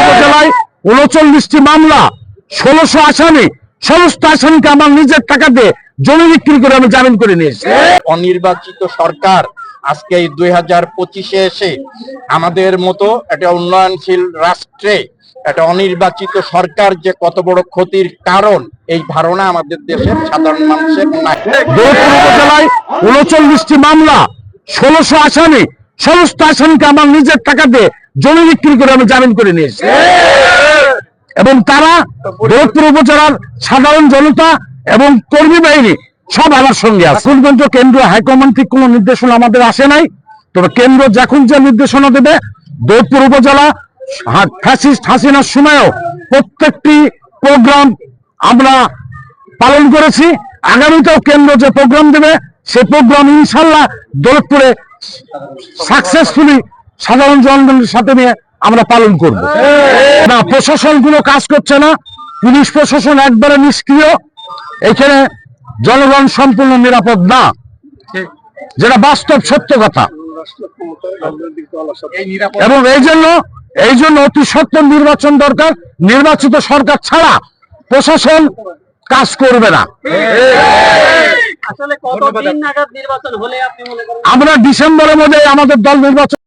উপজেলায় উনচল্লিশটি মামলা ষোলোশো আসামি। সমস্ত আসামিকে আমার নিজের টাকা দিয়ে জমি বিক্রি করে আমি জামিন করে নিয়েছি। অনির্বাচিত সরকার আজকে এই দুই হাজার পঁচিশে এসে আমাদের মতো একটা উন্নয়নশীল রাষ্ট্রে একটা অনির্বাচিত সরকার যে কত বড় ক্ষতির কারণ এই ধারণা আমাদের দেশের সাধারণ মানুষের নাই। উনচল্লিশটি মামলা ষোলোশো আসামি। সমস্ত আসামিকে আমার নিজের টাকা দিয়ে জমি বিক্রি করে আমি জামিন করে নিয়েছি। এবং তারা দৌলতপুর উপজেলার সাধারণ জনতা এবং কর্মী বাহিনী সব আমার সঙ্গে আছে। কেন্দ্রীয় হাইকমান্ড থেকে কোনো নির্দেশনা আমাদের আসে নাই। তবে কেন্দ্র যখন যে নির্দেশনা দেবে দৌলতপুর উপজেলা ফ্যাসিস্ট হাসিনার সময়ও প্রত্যেকটি প্রোগ্রাম আমরা পালন করেছি। আগামীতেও কেন্দ্র যে প্রোগ্রাম দেবে, সে প্রোগ্রাম ইনশাল্লাহ দৌলতপুরে সাকসেসফুলি সাধারণ জনগণের সাথে নিয়ে আমরা পালন করব। না, প্রশাসন কাজ করছে না। পুলিশ প্রশাসন একবারে নিষ্ক্রিয়। এখানে জনগণ সম্পূর্ণ নিরাপদ না। যেটা বাস্তব সত্য কথা। এবং এই জন্য এই জন্য অতি সত্তর নির্বাচন দরকার। নির্বাচিত সরকার ছাড়া প্রশাসন কাজ করবে না। আমরা ডিসেম্বরের মধ্যে আমাদের দল নির্বাচন